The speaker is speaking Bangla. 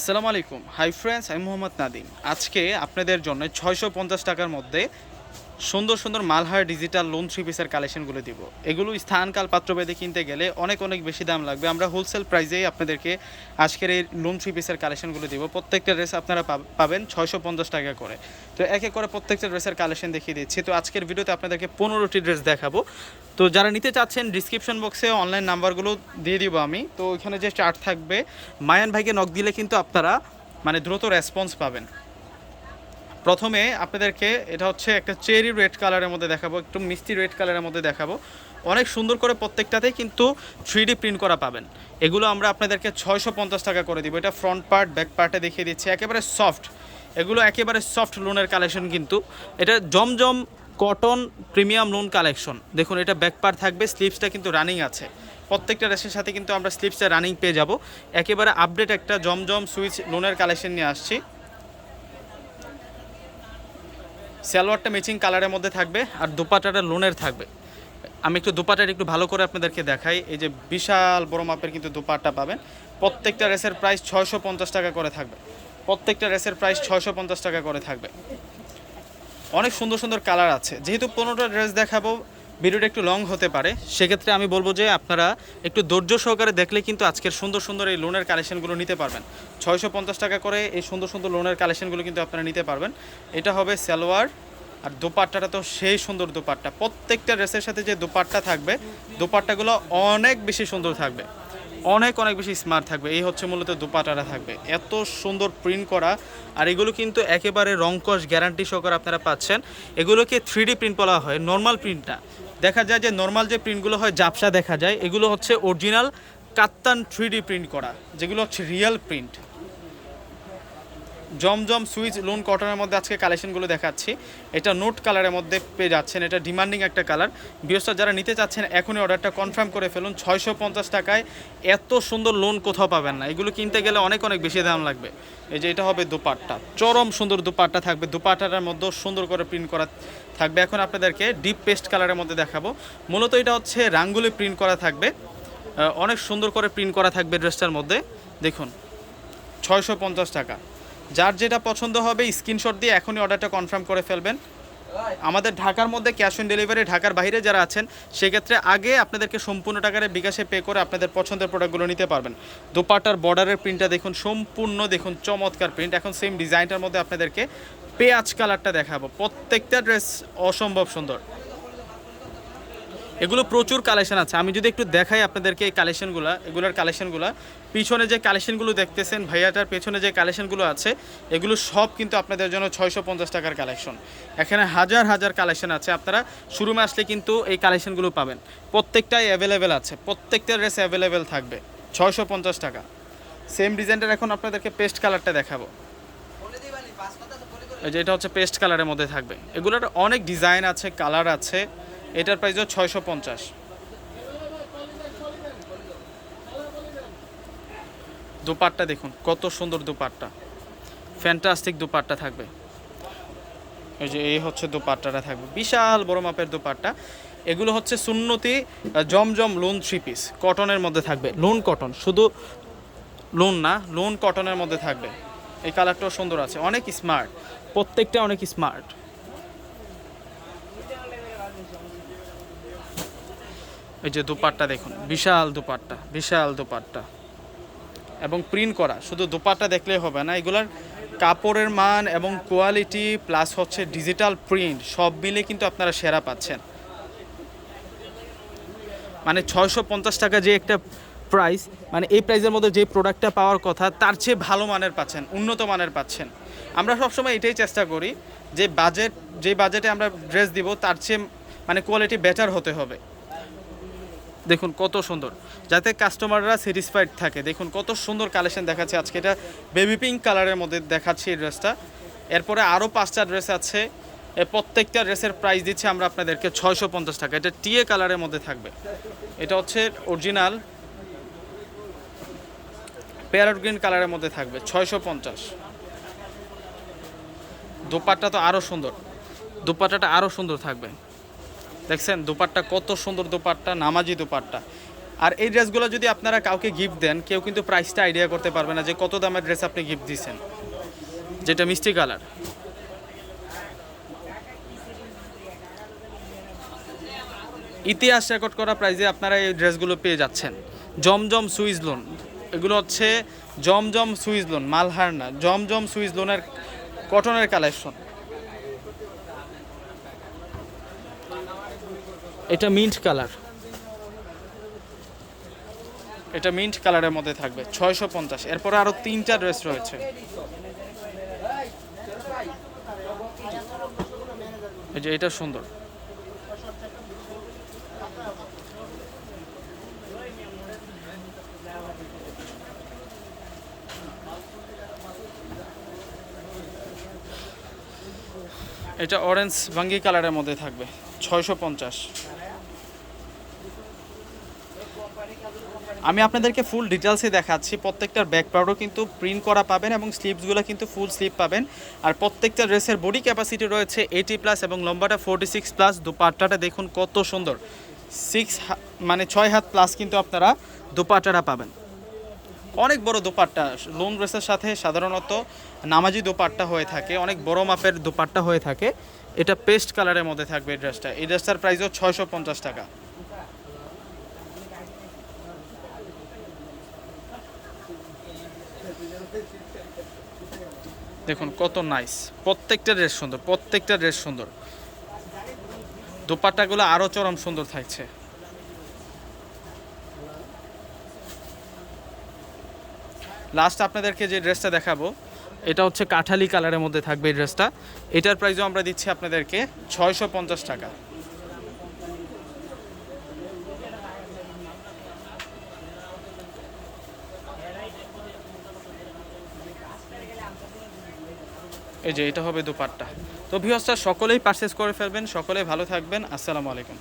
আসসালামু আলাইকুম। হাই ফ্রেন্ডস আমি মোহাম্মদ নাদিম। আজকে আপনাদের জন্য ছয়শো পঞ্চাশ টাকার মধ্যে সুন্দর সুন্দর মালহার ডিজিটাল লোন থ্রি পিসের কালেকশনগুলো দিব। এগুলো স্থানকাল পাত্রভেদে কিনতে গেলে অনেক অনেক বেশি দাম লাগবে। আমরা হোলসেল প্রাইসেই আপনাদেরকে আজকের এই লোন থ্রি পিসের কালেকশনগুলো দিব। প্রত্যেকটা ড্রেস আপনারা পাবেন ছয়শো পঞ্চাশ টাকা করে। তো এক এক করে প্রত্যেকটা ড্রেসের কালেকশন দেখিয়ে দিচ্ছি। তো আজকের ভিডিওতে আপনাদেরকে পনেরোটি ড্রেস দেখাবো। তো যারা নিতে চাচ্ছেন ডিসক্রিপশন বক্সে অনলাইন নাম্বারগুলো দিয়ে দিব আমি। তো ওইখানে যে চার্ট থাকবে, মায়ান ভাইকে নক দিলে কিন্তু আপনারা মানে দ্রুত রেসপন্স পাবেন। প্রথমে আপনাদেরকে এটা হচ্ছে একটা চেরি রেড কালারের মধ্যে দেখাবো, একটু মিষ্টি রেড কালারের মধ্যে দেখাবো। অনেক সুন্দর করে প্রত্যেকটাতেই কিন্তু থ্রি প্রিন্ট করা পাবেন। এগুলো আমরা আপনাদেরকে ছয়শো পঞ্চাশ টাকা করে দিব। এটা ফ্রন্ট পার্ট, ব্যাক পার্টে দেখিয়ে দিচ্ছি। একেবারে সফট। এগুলো একেবারে সফট লোনের কালেকশন কিন্তু। এটা Zamzam cotton premium lawn collection. দেখুন, এটা ব্যাক পার্ট থাকবে স্লিপসটা কিন্তু রানিং আছে। প্রত্যেকটা রেসের সাথে কিন্তু আমরা স্লিপসটা রানিং পেয়ে যাব। একেবারে আপডেট একটা জমজম সুইচ লোনের কালেকশন নিয়ে আসছি। সালোয়ারটা ম্যাচিং কালারের মধ্যে থাকবে আর দুপাটাটা লোনের থাকবে। আমি একটু দুপাটার একটু ভালো করে আপনাদেরকে দেখাই। এই যে বিশাল বড় মাপের কিন্তু দুপাট্টা পাবেন। প্রত্যেকটা রেসের প্রাইস ছয়শো পঞ্চাশ টাকা করে থাকবে। প্রত্যেকটা রেসের প্রাইস ছয়শো পঞ্চাশ টাকা করে থাকবে। অনেক সুন্দর সুন্দর কালার আছে। যেহেতু পনেরোটা ড্রেস দেখাবো ভিডিওটা একটু লং হতে পারে, সেক্ষেত্রে আমি বলব যে আপনারা একটু ধৈর্য সহকারে দেখলে কিন্তু আজকের সুন্দর সুন্দর এই লোনের কালেকশনগুলো নিতে পারবেন। ছয়শো পঞ্চাশ টাকা করে এই সুন্দর সুন্দর লোনের কালেকশনগুলো কিন্তু আপনারা নিতে পারবেন। এটা হবে সালোয়ার আর দোপাট্টাটা তো সেই সুন্দর দোপাট্টা। প্রত্যেকটা ড্রেসের সাথে যে দোপাট্টা থাকবে, দোপাট্টাগুলো অনেক বেশি সুন্দর থাকবে। অনেক অনেক বেশি স্মার্ট থাকবে। এই হচ্ছে মূলত দুপাটারা থাকবে। এত সুন্দর প্রিন্ট করা আর এগুলো কিন্তু একেবারে রংকশ গ্যারান্টি সহকারে আপনারা পাচ্ছেন। এগুলোকে থ্রি প্রিন্ট বলা হয় নর্মাল প্রিন্টটা দেখা যায় যে নর্মাল যে প্রিন্টগুলো হয়, জাপসা দেখা যায়, এগুলো হচ্ছে অরিজিনাল কাত্তান থ্রি প্রিন্ট করা, যেগুলো হচ্ছে real print Zamzam Swiss lawn কটনের মধ্যে আজকে কালেকশনগুলো দেখাচ্ছি। এটা নোট কালারের মধ্যে পেয়ে যাচ্ছেন। এটা ডিমান্ডিং একটা কালার বৃহস্পতি যারা নিতে চাচ্ছেন, এখনই অর্ডারটা কনফার্ম করে ফেলুন। ছয়শো পঞ্চাশ টাকায় এত সুন্দর লোন কোথাও পাবেন না। এগুলো কিনতে গেলে অনেক অনেক বেশি দাম লাগবে। এই যে এটা হবে দুপাট্টা। চরম সুন্দর দুপাট্টা থাকবে। দুপাট্টাটার মধ্যেও সুন্দর করে প্রিন্ট করা থাকবে। এখন আপনাদেরকে ডিপ পেস্ট কালারের মধ্যে দেখাবো। মূলত এটা হচ্ছে রাঙ্গুলি প্রিন্ট করা থাকবে। অনেক সুন্দর করে প্রিন্ট করা থাকবে ড্রেসটার মধ্যে। দেখুন, ছয়শো পঞ্চাশ টাকা। যার যেটা পছন্দ হবে, স্ক্রিনশট দিয়ে এখনই অর্ডারটা কনফার্ম করে ফেলবেন। আমাদের ঢাকার মধ্যে ক্যাশ অন ডেলিভারি ঢাকার বাইরে যারা আছেন, সেক্ষেত্রে আগে আপনাদেরকে সম্পূর্ণ টাকারে বিকাশে পে করে আপনাদের পছন্দের প্রোডাক্টগুলো নিতে পারবেন। দোপাটার বর্ডারের প্রিন্টটা দেখুন, সম্পূর্ণ দেখুন, চমৎকার প্রিন্ট এখন সেম ডিজাইনটার মধ্যে আপনাদেরকে পেঁয়াজ কালারটা দেখাবো। প্রত্যেকটা ড্রেস অসম্ভব সুন্দর। এগুলো প্রচুর কালেকশন আছে। আমি যদি একটু দেখাই আপনাদেরকে এই কালেকশনগুলো এগুলোর কালেকশনগুলো পিছনে যে কালেকশনগুলো দেখতেছেন, ভাইয়াটার পেছনে যে কালেকশনগুলো আছে, এগুলো সব কিন্তু আপনাদের জন্য ছয়শো পঞ্চাশ টাকার কালেকশন এখানে হাজার হাজার কালেকশন আছে। আপনারা শুরুমে আসলে কিন্তু এই কালেকশনগুলো পাবেন। প্রত্যেকটাই অ্যাভেলেবেল আছে। প্রত্যেকটা ড্রেস অ্যাভেলেবেল থাকবে। ছয়শো পঞ্চাশ টাকা। সেম ডিজাইনটার এখন আপনাদেরকে পেস্ট কালারটা দেখাবো। এই যে এটা হচ্ছে পেস্ট কালারের মধ্যে থাকবে। এগুলোর অনেক ডিজাইন আছে কালার আছে। এটার প্রাইস হচ্ছে ছয়শো পঞ্চাশ। দুপাট্টা দেখুন, কত সুন্দর দুপাট্টা। ফ্যান্টাস্টিক দুপাট্টা থাকবে। এই যে এই হচ্ছে দুপাট্টাটা থাকবে। বিশাল বড় মাপের দুপাট্টা। এগুলো হচ্ছে সুন্নতি জমজম লোন থ্রি পিস কটনের মধ্যে থাকবে। লোন কটন শুধু লোন না লোন কটনের মধ্যে থাকবে। এই কালারটাও সুন্দর আছে। অনেক স্মার্ট প্রত্যেকটা অনেক স্মার্ট এই যে দুপাট্টা দেখুন, বিশাল দুপাট্টা বিশাল দুপাট্টা। এবং প্রিন্ট করা, শুধু দুপাট্টা দেখলেই হবে না, এগুলার কাপড়ের মান এবং কোয়ালিটি প্লাস হচ্ছে ডিজিটাল প্রিন্ট সব মিলে কিন্তু আপনারা সেরা পাচ্ছেন। মানে ছয়শো পঞ্চাশ টাকা যে একটা প্রাইস মানে এই প্রাইসের মধ্যে যে প্রোডাক্টটা পাওয়ার কথা, তার চেয়ে ভালো মানের পাচ্ছেন, উন্নত মানের পাচ্ছেন। আমরা সবসময় এটাই চেষ্টা করি যে বাজেট যে বাজেটে আমরা ড্রেস দিব, তার চেয়ে মানে কোয়ালিটি বেটার হতে হবে। দেখুন কত সুন্দর। যাতে কাস্টমাররা স্যাটিসফাইড থাকে। দেখুন কত সুন্দর কালেকশন দেখাচ্ছে। আজকে এটা বেবি পিঙ্ক কালারের মধ্যে দেখাচ্ছি এই ড্রেসটা এরপরে আরও পাঁচটা ড্রেস আছে। প্রত্যেকটা ড্রেসের প্রাইস দিচ্ছি আমরা আপনাদেরকে ছয়শো পঞ্চাশ টাকা। এটা টিএ কালারের মধ্যে থাকবে। এটা হচ্ছে অরিজিনাল প্যারট গ্রিন কালারের মধ্যে থাকবে, ছয়শো পঞ্চাশ। দোপাট্টা তো আরও সুন্দর। দোপাট্টাটা আরও সুন্দর থাকবে। দেখছেন, দুপাট্টা কত সুন্দর দুপাট্টা, নামাজি দুপাট্টা। আর এই ড্রেসগুলো যদি আপনারা কাউকে গিফট দেন, কেউ কিন্তু প্রাইসটা আইডিয়া করতে পারবে না যে কত দামের ড্রেস আপনি গিফট দিয়েছেন যেটা মিষ্টি কালার। ইতিহাস রেকর্ড করা প্রাইজে আপনারা এই ড্রেসগুলো পেয়ে যাচ্ছেন। জমজম সুইজ লোন এগুলো হচ্ছে জমজম সুইজ লোন মালহার না জমজম সুইজ লোনের কটনের কালেকশন এটা মিন্ট কালার। এটা মিন্ট কালারের মধ্যে থাকবে, ছয়শো পঞ্চাশ। এরপরে আরও তিনটা ড্রেস রয়েছে। এই যে এটা সুন্দর। এটা অরেঞ্জ ভাঙ্গি কালারের মধ্যে থাকবে। ছয়শো পঞ্চাশ। আমি আপনাদেরকে ফুল ডিটেলসে দেখাচ্ছি। প্রত্যেকটার ব্যাক পাউডার কিন্তু প্রিন্ট করা পাবেন এবং স্লিপসগুলো কিন্তু ফুল স্লিপ পাবেন। আর প্রত্যেকটা ড্রেসের বডি ক্যাপাসিটি রয়েছে এইটি প্লাস এবং লম্বাটা ফোরটি সিক্স প্লাস দুপাট্টাটা দেখুন কত সুন্দর। সিক্স মানে ছয় হাত প্লাস কিন্তু আপনারা দুপাট্টাটা পাবেন। অনেক বড় দোপাট্টা। লোন ড্রেসের সাথে সাধারণত নামাজি দোপাট্টা হয়ে থাকে, অনেক বড় মাপের দোপাট্টা হয়ে থাকে। এটা পেস্ট কালারের মধ্যে থাকবে এই ড্রেসটা। এই ড্রেসটার প্রাইসও ছয়শো পঞ্চাশ টাকা। দেখুন কত নাইস। প্রত্যেকটা ড্রেস সুন্দর, প্রত্যেকটা ড্রেস সুন্দর। দোপাট্টাগুলো আরও চরম সুন্দর থাকছে। লাস্ট আপনাদেরকে যে ড্রেসটা দেখাবো, এটা হচ্ছে কাঠালি কালারের মধ্যে থাকবে এই ড্রেসটা এটার প্রাইসও আমরা দিচ্ছি আপনাদেরকে ছয়শো পঞ্চাশ টাকা। এই যে এটা হবে দুপাট্টা। তো ভিউয়ার্সটা সকলেই পারচেস করে ফেলবেন সকলেই ভালো থাকবেন। আসসালামু আলাইকুম।